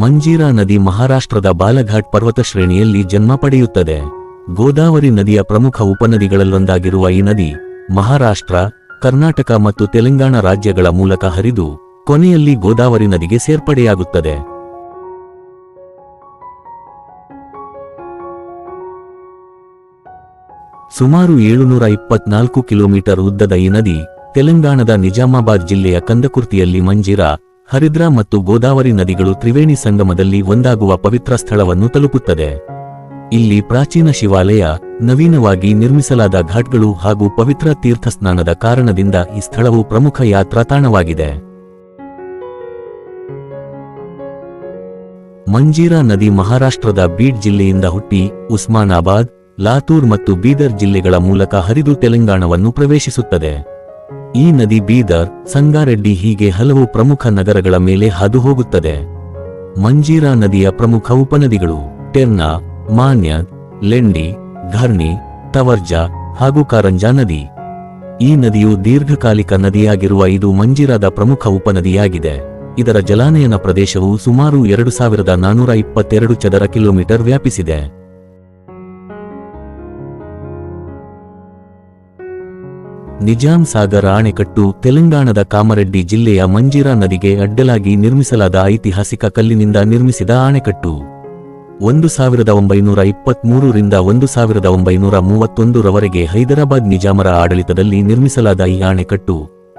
ಮಂಜೀರಾ ನದಿ ಮಹಾರಾಷ್ಟ್ರದ ಬಾಲಘಾಟ್ ಪರ್ವತ ಶ್ರೇಣಿಯಲ್ಲಿ ಜನ್ಮ ಪಡೆಯುತ್ತದೆ. ಗೋದಾವರಿ ನದಿಯ ಪ್ರಮುಖ ಉಪನದಿಗಳಲ್ಲೊಂದಾಗಿರುವ ಈ ನದಿ ಮಹಾರಾಷ್ಟ್ರ, ಕರ್ನಾಟಕ ಮತ್ತು ತೆಲಂಗಾಣ ರಾಜ್ಯಗಳ ಮೂಲಕ ಹರಿದು ಕೊನೆಯಲ್ಲಿ ಗೋದಾವರಿ ನದಿಗೆ ಸೇರ್ಪಡೆಯಾಗುತ್ತದೆ. ಸುಮಾರು ಏಳುನೂರ ಇಪ್ಪತ್ನಾಲ್ಕು ಕಿಲೋಮೀಟರ್ ಉದ್ದದ ಈ ನದಿ ತೆಲಂಗಾಣದ ನಿಜಾಮಾಬಾದ್ ಜಿಲ್ಲೆಯ ಕಂದಕುರ್ತಿಯಲ್ಲಿ ಮಂಜಿರಾ ಹರಿದ್ರಾ ಮತ್ತು ಗೋದಾವರಿ ನದಿಗಳು ತ್ರಿವೇಣಿ ಸಂಗಮದಲ್ಲಿ ಒಂದಾಗುವ ಪವಿತ್ರ ಸ್ಥಳವನ್ನು ತಲುಪುತ್ತದೆ. ಇಲ್ಲಿ ಪ್ರಾಚೀನ ಶಿವಾಲಯ, ನವೀನವಾಗಿ ನಿರ್ಮಿಸಲಾದ ಘಾಟ್ಗಳು ಹಾಗೂ ಪವಿತ್ರ ತೀರ್ಥಸ್ನಾನದ ಕಾರಣದಿಂದ ಈ ಸ್ಥಳವು ಪ್ರಮುಖ ಯಾತ್ರಾ ತಾಣವಾಗಿದೆ ಮಂಜೀರಾ ನದಿ ಮಹಾರಾಷ್ಟ್ರದ ಬೀಡ್ ಜಿಲ್ಲೆಯಿಂದ ಹುಟ್ಟಿ ಉಸ್ಮಾನಾಬಾದ್, ಲಾತೂರ್ ಮತ್ತು ಬೀದರ್ ಜಿಲ್ಲೆಗಳ ಮೂಲಕ ಹರಿದು ತೆಲಂಗಾಣವನ್ನು ಪ್ರವೇಶಿಸುತ್ತದೆ. ಈ ನದಿ ಬೀದರ್, ಸಂಗಾರೆಡ್ಡಿ ಹೀಗೆ ಹಲವು ಪ್ರಮುಖ ನಗರಗಳ ಮೇಲೆ ಹಾದುಹೋಗುತ್ತದೆ. ಮಂಜೀರಾ ನದಿಯ ಪ್ರಮುಖ ಉಪನದಿಗಳು ಟೆರ್ನಾ ಮಾನ್ಯ ಲೆಂಡಿ ಘರ್ಣಿ ತವರ್ಜಾ ಹಾಗೂ ಕಾರಂಜಾ ನದಿ. ಈ ನದಿಯು ದೀರ್ಘಕಾಲಿಕ ನದಿಯಾಗಿರುವ ಇದು ಮಂಜೀರಾದ ಪ್ರಮುಖ ಉಪನದಿಯಾಗಿದೆ. ಇದರ ಜಲಾನಯನ ಪ್ರದೇಶವು ಸುಮಾರು ಎರಡು ಸಾವಿರದ ನಾನೂರ ಇಪ್ಪತ್ತೆರಡು ಚದರ ಕಿಲೋಮೀಟರ್ ವ್ಯಾಪಿಸಿದೆ. ನಿಜಾಂ ಸಾಗರ ಅಣೆಕಟ್ಟು ತೆಲಂಗಾಣದ ಕಾಮರೆಡ್ಡಿ ಜಿಲ್ಲೆಯ ಮಂಜೀರಾ ನದಿಗೆ ಅಡ್ಡಲಾಗಿ ನಿರ್ಮಿಸಲಾದ ಐತಿಹಾಸಿಕ ಕಲ್ಲಿನಿಂದ ನಿರ್ಮಿಸಿದ ಅಣೆಕಟ್ಟು ಒಂದು ಸಾವಿರದ ಒಂಬೈನೂರ ಇಪ್ಪತ್ಮೂರರಿಂದ ಒಂದು ಸಾವಿರದ ಒಂಬೈನೂರ ಮೂವತ್ತೊಂದರವರೆಗೆ ಹೈದರಾಬಾದ್ ನಿಜಾಮರ ಆಡಳಿತದಲ್ಲಿ ನಿರ್ಮಿಸಲಾದ ಈ ಅಣೆಕಟ್ಟು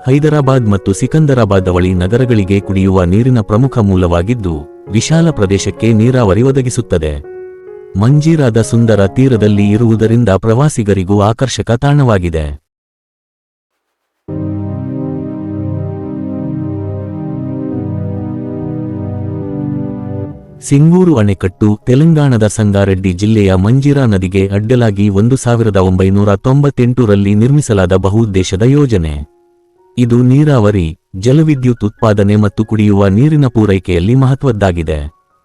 ಹೈದರಾಬಾದ್ ಮತ್ತು ಸಿಕಂದರಾಬಾದ್ ಅವಳಿ ನಗರಗಳಿಗೆ ಕುಡಿಯುವ ನೀರಿನ ಪ್ರಮುಖ ಮೂಲವಾಗಿದ್ದು, ವಿಶಾಲ ಪ್ರದೇಶಕ್ಕೆ ನೀರಾವರಿ ಒದಗಿಸುತ್ತದೆ. ಮಂಜೀರಾದ ಸುಂದರ ತೀರದಲ್ಲಿ ಇರುವುದರಿಂದ ಪ್ರವಾಸಿಗರಿಗೂ ಆಕರ್ಷಕ ತಾಣವಾಗಿದೆ. ಸಿಂಗೂರು ಅಣೆಕಟ್ಟು ತೆಲಂಗಾಣದ ಸಂಗಾರೆಡ್ಡಿ ಜಿಲ್ಲೆಯ ಮಂಜೀರಾ ನದಿಗೆ ಅಡ್ಡಲಾಗಿ ಒಂದು ಸಾವಿರದ ಒಂಬೈನೂರ ತೊಂಬತ್ತೆಂಟರಲ್ಲಿ ನಿರ್ಮಿಸಲಾದ ಬಹುದ್ದೇಶದ ಯೋಜನೆ. ಇದು ನೀರಾವರಿ, ಜಲವಿದ್ಯುತ್ ಉತ್ಪಾದನೆ ಮತ್ತು ಕುಡಿಯುವ ನೀರಿನ ಪೂರೈಕೆಯಲ್ಲಿ ಮಹತ್ವದ್ದಾಗಿದೆ.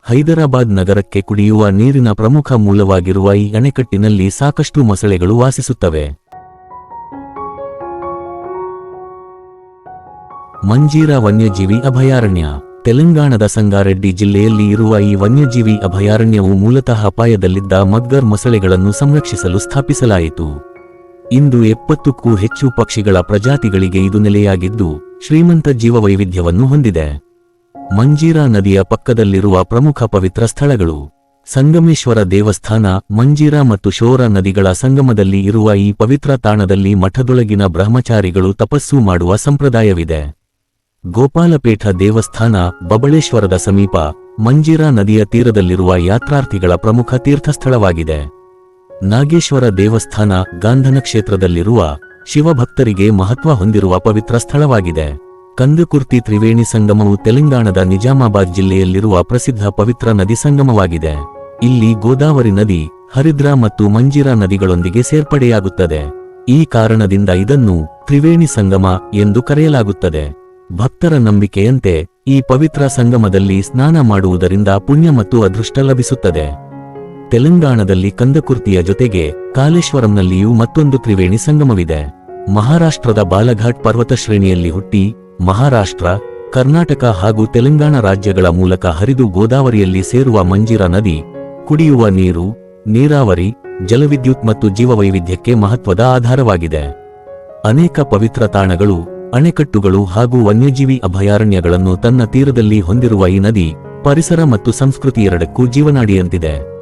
ಹೈದರಾಬಾದ್ ನಗರಕ್ಕೆ ಕುಡಿಯುವ ನೀರಿನ ಪ್ರಮುಖ ಮೂಲವಾಗಿರುವ ಈ ಅಣೆಕಟ್ಟಿನಲ್ಲಿ ಸಾಕಷ್ಟು ಮೊಸಳೆಗಳು ವಾಸಿಸುತ್ತವೆ. ಮಂಜೀರಾ ವನ್ಯಜೀವಿ ಅಭಯಾರಣ್ಯ ತೆಲಂಗಾಣದ ಸಂಗಾರೆಡ್ಡಿ ಜಿಲ್ಲೆಯಲ್ಲಿ ಇರುವ ಈ ವನ್ಯಜೀವಿ ಅಭಯಾರಣ್ಯವು ಮೂಲತಃ ಅಪಾಯದಲ್ಲಿದ್ದ ಮಗ್ಗರ್ ಮೊಸಳೆಗಳನ್ನು ಸಂರಕ್ಷಿಸಲು ಸ್ಥಾಪಿಸಲಾಯಿತು. ಇಂದು ಎಪ್ಪತ್ತಕ್ಕೂ ಹೆಚ್ಚು ಪಕ್ಷಿಗಳ ಪ್ರಜಾತಿಗಳಿಗೆ ಇದು ನೆಲೆಯಾಗಿದ್ದು, ಶ್ರೀಮಂತ ಜೀವವೈವಿಧ್ಯವನ್ನು ಹೊಂದಿದೆ. ಮಂಜೀರಾ ನದಿಯ ಪಕ್ಕದಲ್ಲಿರುವ ಪ್ರಮುಖ ಪವಿತ್ರ ಸ್ಥಳಗಳು, ಸಂಗಮೇಶ್ವರ ದೇವಸ್ಥಾನ, ಮಂಜೀರಾ ಮತ್ತು ಶೋರ ನದಿಗಳ ಸಂಗಮದಲ್ಲಿ ಇರುವ ಈ ಪವಿತ್ರ ತಾಣದಲ್ಲಿ ಮಠದೊಳಗಿನ ಬ್ರಹ್ಮಚಾರಿಗಳು ತಪಸ್ಸು ಮಾಡುವ ಸಂಪ್ರದಾಯವಿದೆ. ಗೋಪಾಲಪೇಠ ದೇವಸ್ಥಾನ ಬಬಳೇಶ್ವರದ ಸಮೀಪ ಮಂಜೀರಾ ನದಿಯ ತೀರದಲ್ಲಿರುವ ಯಾತ್ರಾರ್ಥಿಗಳ ಪ್ರಮುಖ ತೀರ್ಥಸ್ಥಳವಾಗಿದೆ. ನಾಗೇಶ್ವರ ದೇವಸ್ಥಾನ ಗಾಂಧನ ಕ್ಷೇತ್ರದಲ್ಲಿರುವ ಶಿವಭಕ್ತರಿಗೆ ಮಹತ್ವ ಹೊಂದಿರುವ ಪವಿತ್ರ ಸ್ಥಳವಾಗಿದೆ. ಕಂದುಕುರ್ತಿ ತ್ರಿವೇಣಿ ಸಂಗಮವು ತೆಲಂಗಾಣದ ನಿಜಾಮಾಬಾದ್ ಜಿಲ್ಲೆಯಲ್ಲಿರುವ ಪ್ರಸಿದ್ಧ ಪವಿತ್ರ ನದಿ ಸಂಗಮವಾಗಿದೆ. ಇಲ್ಲಿ ಗೋದಾವರಿ ನದಿ, ಹರಿದ್ರಾ ಮತ್ತು ಮಂಜಿರಾ ನದಿಗಳೊಂದಿಗೆ ಸೇರ್ಪಡೆಯಾಗುತ್ತದೆ. ಈ ಕಾರಣದಿಂದ ಇದನ್ನು ತ್ರಿವೇಣಿ ಸಂಗಮ ಎಂದು ಕರೆಯಲಾಗುತ್ತದೆ. ಭಕ್ತರ ನಂಬಿಕೆಯಂತೆ ಈ ಪವಿತ್ರ ಸಂಗಮದಲ್ಲಿ ಸ್ನಾನ ಮಾಡುವುದರಿಂದ ಪುಣ್ಯ ಮತ್ತು ಅದೃಷ್ಟ ಲಭಿಸುತ್ತದೆ. ತೆಲಂಗಾಣದಲ್ಲಿ ಕಂದಕುರ್ತಿಯ ಜೊತೆಗೆ ಕಾಲೇಶ್ವರಂನಲ್ಲಿಯೂ ಮತ್ತೊಂದು ತ್ರಿವೇಣಿ ಸಂಗಮವಿದೆ. ಮಹಾರಾಷ್ಟ್ರದ ಬಾಲಘಾಟ್ ಪರ್ವತ ಶ್ರೇಣಿಯಲ್ಲಿ ಹುಟ್ಟಿ ಮಹಾರಾಷ್ಟ್ರ, ಕರ್ನಾಟಕ ಹಾಗೂ ತೆಲಂಗಾಣ ರಾಜ್ಯಗಳ ಮೂಲಕ ಹರಿದು ಗೋದಾವರಿಯಲ್ಲಿ ಸೇರುವ ಮಂಜೀರ ನದಿ, ಕುಡಿಯುವ ನೀರು, ನೀರಾವರಿ, ಜಲವಿದ್ಯುತ್ ಮತ್ತು ಜೀವವೈವಿಧ್ಯಕ್ಕೆ ಮಹತ್ವದ ಆಧಾರವಾಗಿದೆ. ಅನೇಕ ಪವಿತ್ರ ತಾಣಗಳು ಅಣೆಕಟ್ಟುಗಳು ಹಾಗೂ ವನ್ಯಜೀವಿ ಅಭಯಾರಣ್ಯಗಳನ್ನು ತನ್ನ ತೀರದಲ್ಲಿ ಹೊಂದಿರುವ ಈ ನದಿ ಪರಿಸರ ಮತ್ತು ಸಂಸ್ಕೃತಿ ಎರಡಕ್ಕೂ ಜೀವನಾಡಿಯಂತಿದೆ.